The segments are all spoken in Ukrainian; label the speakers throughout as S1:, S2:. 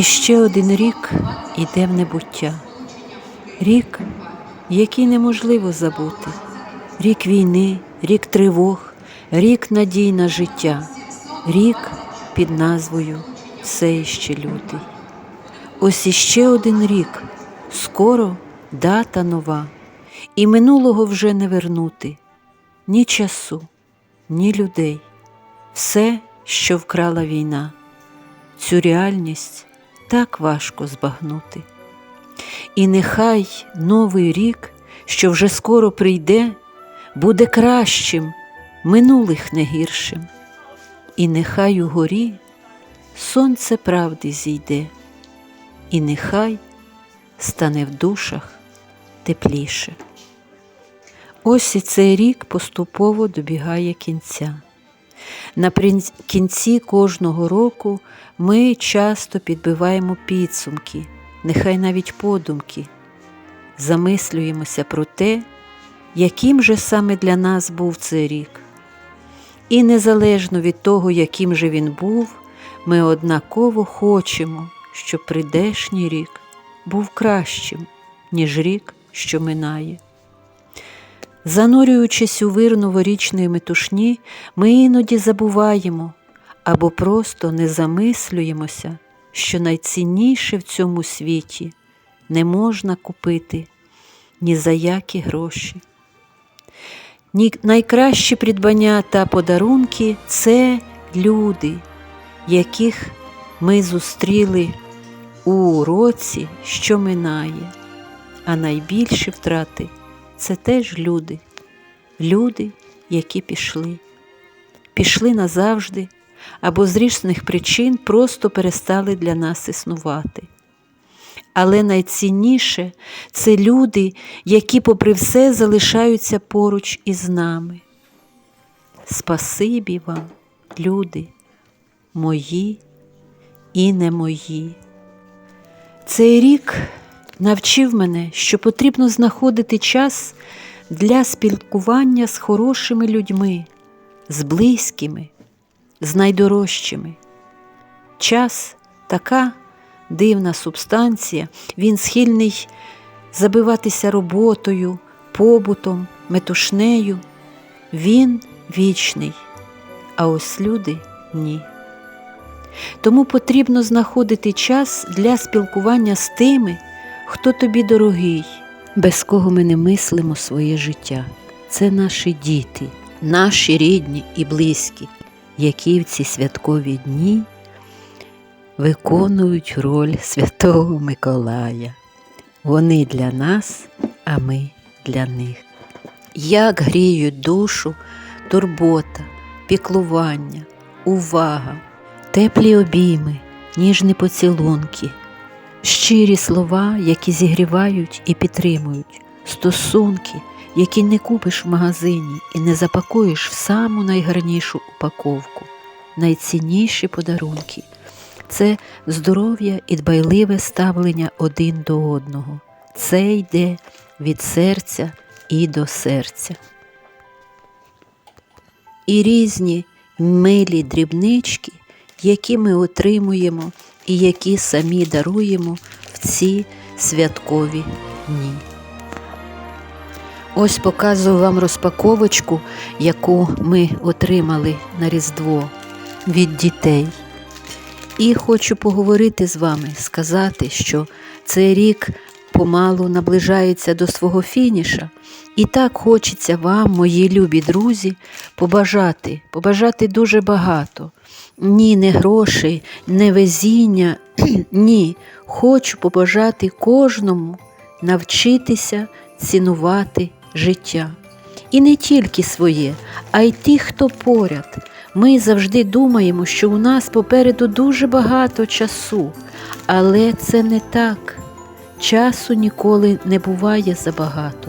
S1: І ще один рік іде в небуття. Рік, який неможливо забути. Рік війни, рік тривог, рік надій на життя, рік під назвою Все іще лютий. Ось іще один рік, скоро дата нова, і минулого вже не вернути ні часу, ні людей, все, що вкрала війна. Цю реальність так важко збагнути. І нехай новий рік, що вже скоро прийде, буде кращим, минулих не гіршим. І нехай угорі сонце правди зійде, і нехай стане в душах тепліше. Ось і цей рік поступово добігає кінця. Наприкінці кожного року ми часто підбиваємо підсумки, нехай навіть подумки, замислюємося про те, яким же саме для нас був цей рік. І незалежно від того, яким же він був, ми однаково хочемо, щоб прийдешній рік був кращим, ніж рік, що минає. Занурюючись у вир новорічної метушні, ми іноді забуваємо або просто не замислюємося, що найцінніше в цьому світі не можна купити ні за які гроші. Ні найкращі придбання та подарунки це люди, яких ми зустріли у році, що минає, а найбільші втрати це теж люди, люди, які пішли, пішли назавжди або з різних причин просто перестали для нас існувати. Але найцінніше це люди, які, попри все, залишаються поруч із нами. Спасибі вам, люди, мої і не мої. Цей рік навчив мене, що потрібно знаходити час для спілкування з хорошими людьми, з близькими, з найдорожчими. Час така дивна субстанція, він схильний забиватися роботою, побутом, метушнею. Він вічний, а ось люди ні. Тому потрібно знаходити час для спілкування з тими, хто тобі дорогий, без кого ми не мислимо своє життя. Це наші діти, наші рідні і близькі, які в ці святкові дні виконують роль Святого Миколая. Вони для нас, а ми для них. Як гріють душу, турбота, піклування, увага, теплі обійми, ніжні поцілунки, щирі слова, які зігрівають і підтримують, стосунки, які не купиш в магазині і не запакуєш в саму найгарнішу упаковку, найцінніші подарунки це здоров'я і дбайливе ставлення один до одного. Це йде від серця і до серця. І різні милі дрібнички, які ми отримуємо і які самі даруємо в ці святкові дні. Ось показую вам розпаковочку, яку ми отримали на Різдво від дітей. І хочу поговорити з вами, сказати, що цей рік помалу наближається до свого фініша, і так хочеться вам, мої любі друзі, побажати, побажати дуже багато. Ні, не грошей, не везіння, ні. Хочу побажати кожному навчитися цінувати життя. І не тільки своє, а й тих, хто поряд. Ми завжди думаємо, що у нас попереду дуже багато часу, але це не так. Часу ніколи не буває забагато,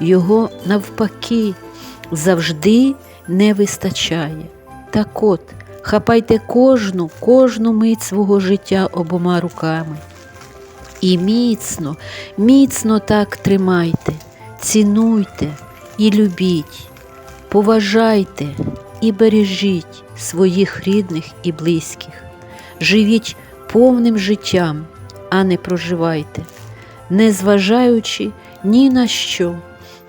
S1: його навпаки завжди не вистачає. Так от, хапайте кожну, кожну мить свого життя обома руками. І міцно, міцно так тримайте, цінуйте і любіть, поважайте і бережіть своїх рідних і близьких. Живіть повним життям, а не проживайте, не зважаючи ні на що,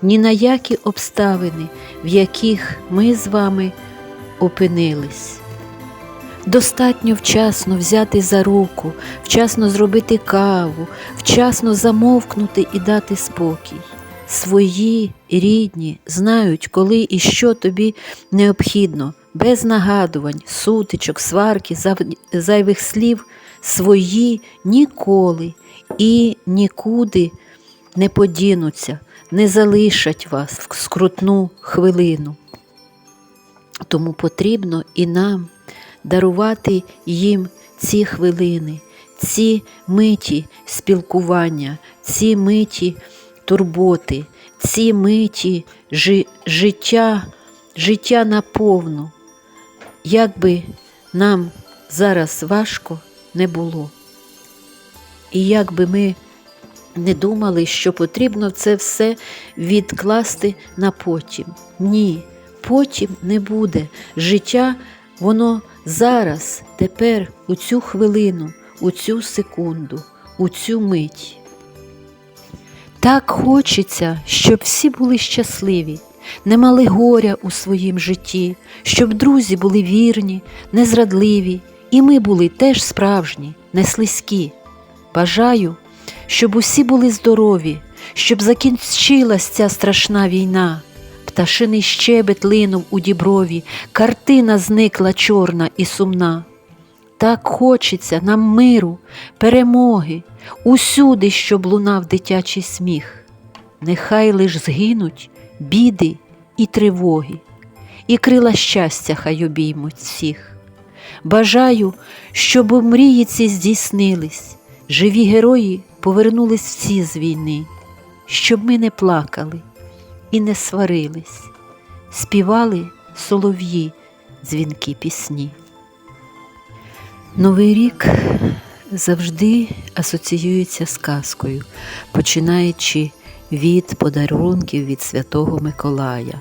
S1: ні на які обставини, в яких ми з вами опинились. Достатньо вчасно взяти за руку, вчасно зробити каву, вчасно замовкнути і дати спокій. Свої рідні знають, коли і що тобі необхідно, без нагадувань, сутичок, сварки, зайвих слів, свої ніколи і нікуди не подінуться, не залишать вас в скрутну хвилину. Тому потрібно і нам дарувати їм ці хвилини, ці миті спілкування, ці миті турботи, ці миті жи- життя, життя наповну, як би нам зараз важко не було. І як би ми не думали, що потрібно це все відкласти на потім. Ні, потім не буде. Життя, воно зараз, тепер, у цю хвилину, у цю секунду, у цю мить. Так хочеться, щоб всі були щасливі, не мали горя у своїм житті, щоб друзі були вірні, незрадливі, і ми були теж справжні, не слизькі. Бажаю, щоб усі були здорові, щоб закінчилась ця страшна війна. Пташиний щебет линув у діброві, картина зникла чорна і сумна. Так хочеться нам миру, перемоги, усюди, щоб лунав дитячий сміх. Нехай лиш згинуть біди і тривоги, і крила щастя хай обіймуть всіх. Бажаю, щоб мрії ці здійснились, живі герої повернулись всі з війни, щоб ми не плакали і не сварились, співали солов'ї дзвінки пісні. Новий рік завжди асоціюється з казкою, починаючи від подарунків від Святого Миколая.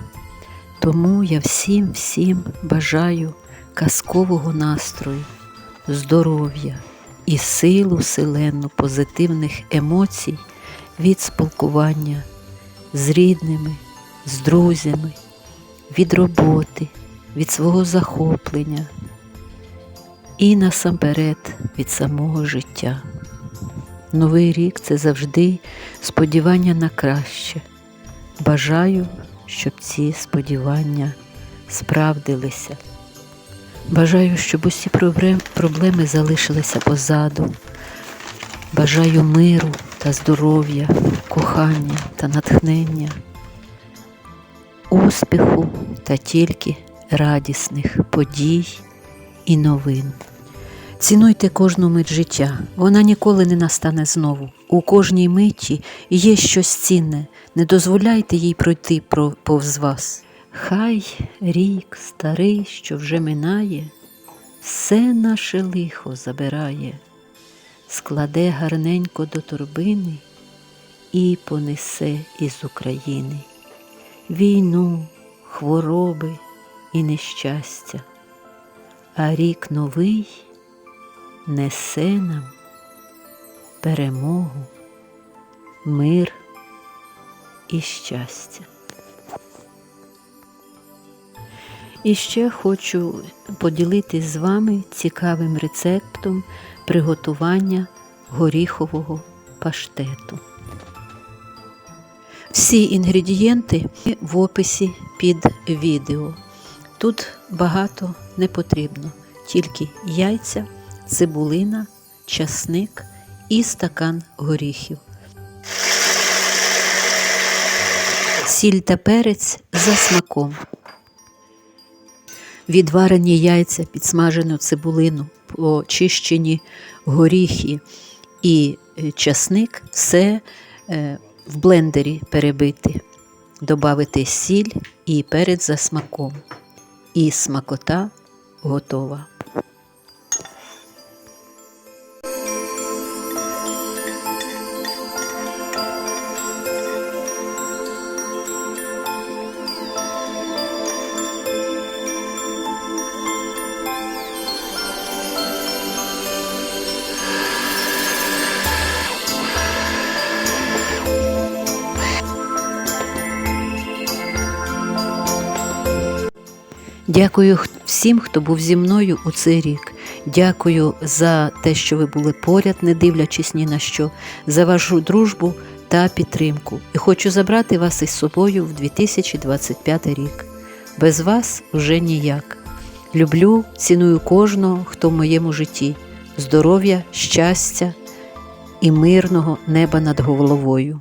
S1: Тому я всім всім бажаю казкового настрою, здоров'я і силу вселенну позитивних емоцій від спілкування з рідними, з друзями, від роботи, від свого захоплення і насамперед від самого життя. Новий рік це завжди сподівання на краще. Бажаю, щоб ці сподівання справдилися. Бажаю, щоб усі проблеми залишилися позаду. Бажаю миру та здоров'я, кохання та натхнення, успіху та тільки радісних подій і новин. Цінуйте кожну мить життя, вона ніколи не настане знову. У кожній миті є щось цінне, не дозволяйте їй пройти повз вас. Хай рік старий, що вже минає, все наше лихо забирає, складе гарненько до торбини і понесе із України війну, хвороби і нещастя, а рік новий несе нам перемогу, мир і щастя. І ще хочу поділитись з вами цікавим рецептом приготування горіхового паштету. Всі інгредієнти в описі під відео. Тут багато не потрібно, тільки яйця, цибулина, часник і стакан горіхів. Сіль та перець за смаком. Відварені яйця, підсмажену цибулину, очищені горіхи і е, часник все е, в блендері перебити, додати сіль і перець за смаком. І смакота готова. Дякую всім, хто був зі мною у цей рік. Дякую за те, що ви були поряд, не дивлячись ні на що, за вашу дружбу та підтримку. І хочу забрати вас із собою в 2025 рік. Без вас вже ніяк. Люблю, ціную кожного, хто в моєму житті. Здоров'я, щастя і мирного неба над головою.